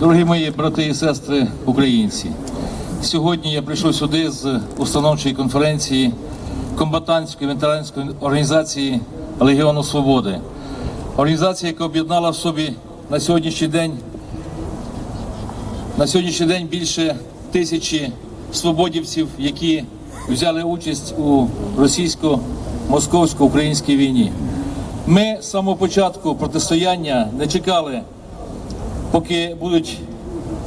Дорогі мої брати і сестри українці, сьогодні я прийшов сюди з установчої конференції комбатантської ветеранської організації Легіону Свободи. Організація, яка об'єднала в собі на сьогоднішній день на сьогоднішній день більше тисячі свободівців, які взяли участь у російсько-московсько-українській війні. Ми з самого початку протистояння не чекали поки будуть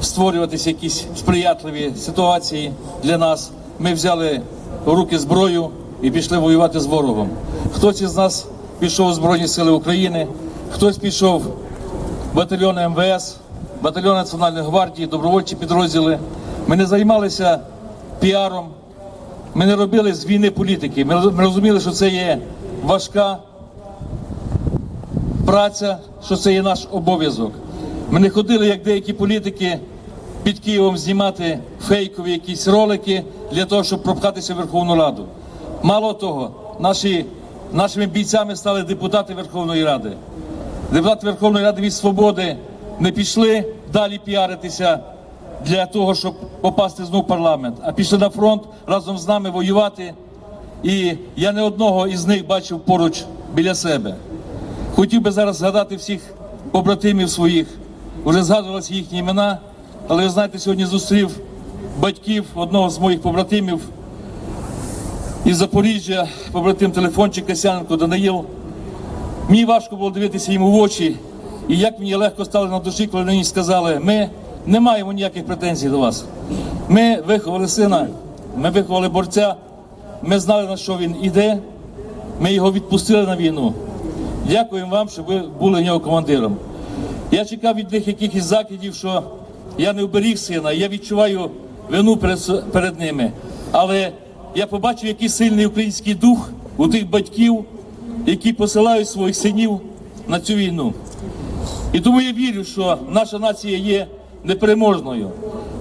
створюватися якісь сприятливі ситуації для нас, ми взяли в руки зброю і пішли воювати з ворогом. Хтось із нас пішов у Збройні Сили України, хтось пішов в батальйони МВС, батальйон Національної гвардії, добровольчі підрозділи. Ми не займалися піаром, ми не робили з війни політики. Ми розуміли, що це є важка праця, що це є наш обов'язок. Ми не ходили, як деякі політики, під Києвом знімати фейкові якісь ролики для того, щоб пропхатися в Верховну Раду. Мало того, наші, нашими бійцями стали депутати Верховної Ради. Депутати Верховної Ради від Свободи не пішли далі піаритися для того, щоб попасти знову в парламент, а пішли на фронт разом з нами воювати. І я не одного із них бачив поруч біля себе. Хотів би зараз згадати всіх побратимів своїх. Уже згадувалися їхні імена, але ви знаєте, сьогодні зустрів батьків одного з моїх побратимів із Запоріжжя, побратим телефончик Касяненко Даниїл. Мені важко було дивитися йому в очі, і як мені легко стало на душі, коли мені сказали, ми не маємо ніяких претензій до вас. Ми виховали сина, ми виховали борця, ми знали, на що він іде, ми його відпустили на війну. Дякуємо вам, що ви були в нього командиром. Я чекав від них якихось закидів, що я не вберіг сина, я відчуваю вину перед, перед ними. Але я побачив, який сильний український дух у тих батьків, які посилають своїх синів на цю війну. І тому я вірю, що наша нація є непереможною.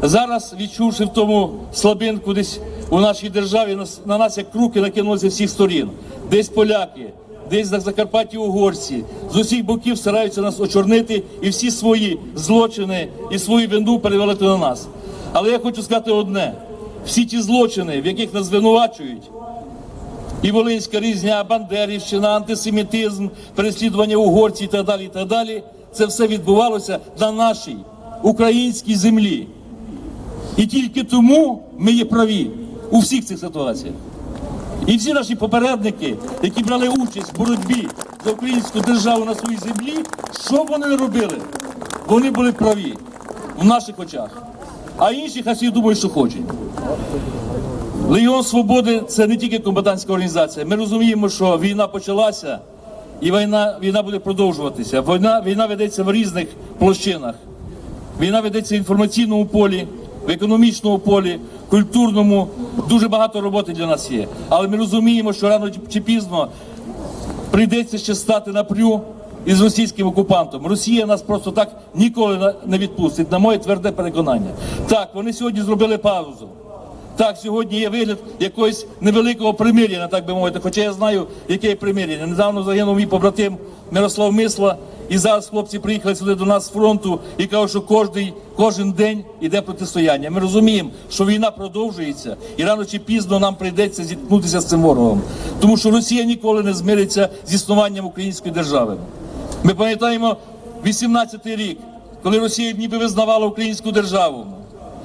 Зараз, відчувши в тому слабинку десь у нашій державі, на нас як круки накинулися всіх сторін. Десь поляки, десь на Закарпатті угорці. З усіх боків стараються нас очорнити і всі свої злочини і свою вину перевалити на нас. Але я хочу сказати одне: всі ті злочини, в яких нас звинувачують, і Волинська різня, Бандерівщина, антисемітизм, переслідування угорців і так далі. І так далі. Це все відбувалося на нашій українській землі. І тільки тому ми є праві у всіх цих ситуаціях. І всі наші попередники, які брали участь в боротьбі за українську державу на своїй землі, що вони робили? Вони були праві в наших очах. А інші собі думають, що хочуть. Легіон Свободи це не тільки комбатантська організація. Ми розуміємо, що війна почалася, і війна, війна буде продовжуватися. Війна, війна ведеться в різних площинах. Війна ведеться в інформаційному полі, в економічному полі, культурному. Дуже багато роботи для нас є. Але ми розуміємо, що рано чи пізно прийдеться ще стати напрю із російським окупантом. Росія нас просто так ніколи не відпустить, на моє тверде переконання. Так, вони сьогодні зробили паузу. Так, сьогодні є вигляд якогось невеликого примирення, так би мовити. Хоча я знаю, яке примирення. Недавно загинув мій побратим Мирослав Мисла, і зараз хлопці приїхали сюди до нас з фронту і кажуть, що кожен, кожен день іде протистояння. Ми розуміємо, що війна продовжується, і рано чи пізно нам прийдеться зіткнутися з цим ворогом. Тому що Росія ніколи не змириться з існуванням української держави. Ми пам'ятаємо 18-й рік, коли Росія ніби визнавала українську державу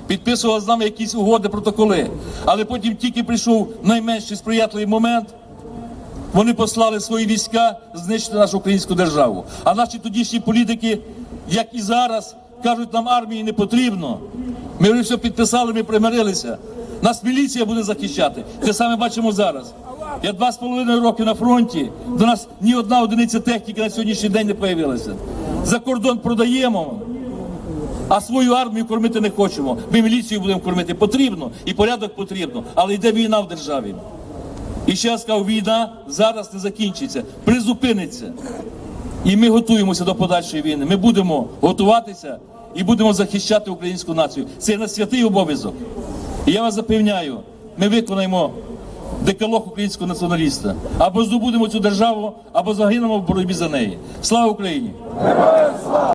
підписувала з нами якісь угоди, протоколи. Але потім тільки прийшов найменший сприятливий момент. Вони послали свої війська знищити нашу українську державу. А наші тодішні політики, як і зараз, кажуть, нам армії не потрібно. Ми все підписали, ми примирилися. Нас міліція буде захищати. Те саме бачимо зараз. Я два з половиною роки на фронті. До нас ні одна одиниця техніки на сьогоднішній день не появилася. За кордон продаємо. А свою армію кормити не хочемо. Ми міліцію будемо кормити. Потрібно і порядок потрібно, але йде війна в державі. І ще раз кажу, війна зараз не закінчиться, призупиниться. І ми готуємося до подальшої війни. Ми будемо готуватися і будемо захищати українську націю. Це наш святий обов'язок. І я вас запевняю, ми виконаємо декалог українського націоналіста. Або здобудемо цю державу, або загинемо в боротьбі за неї. Слава Україні!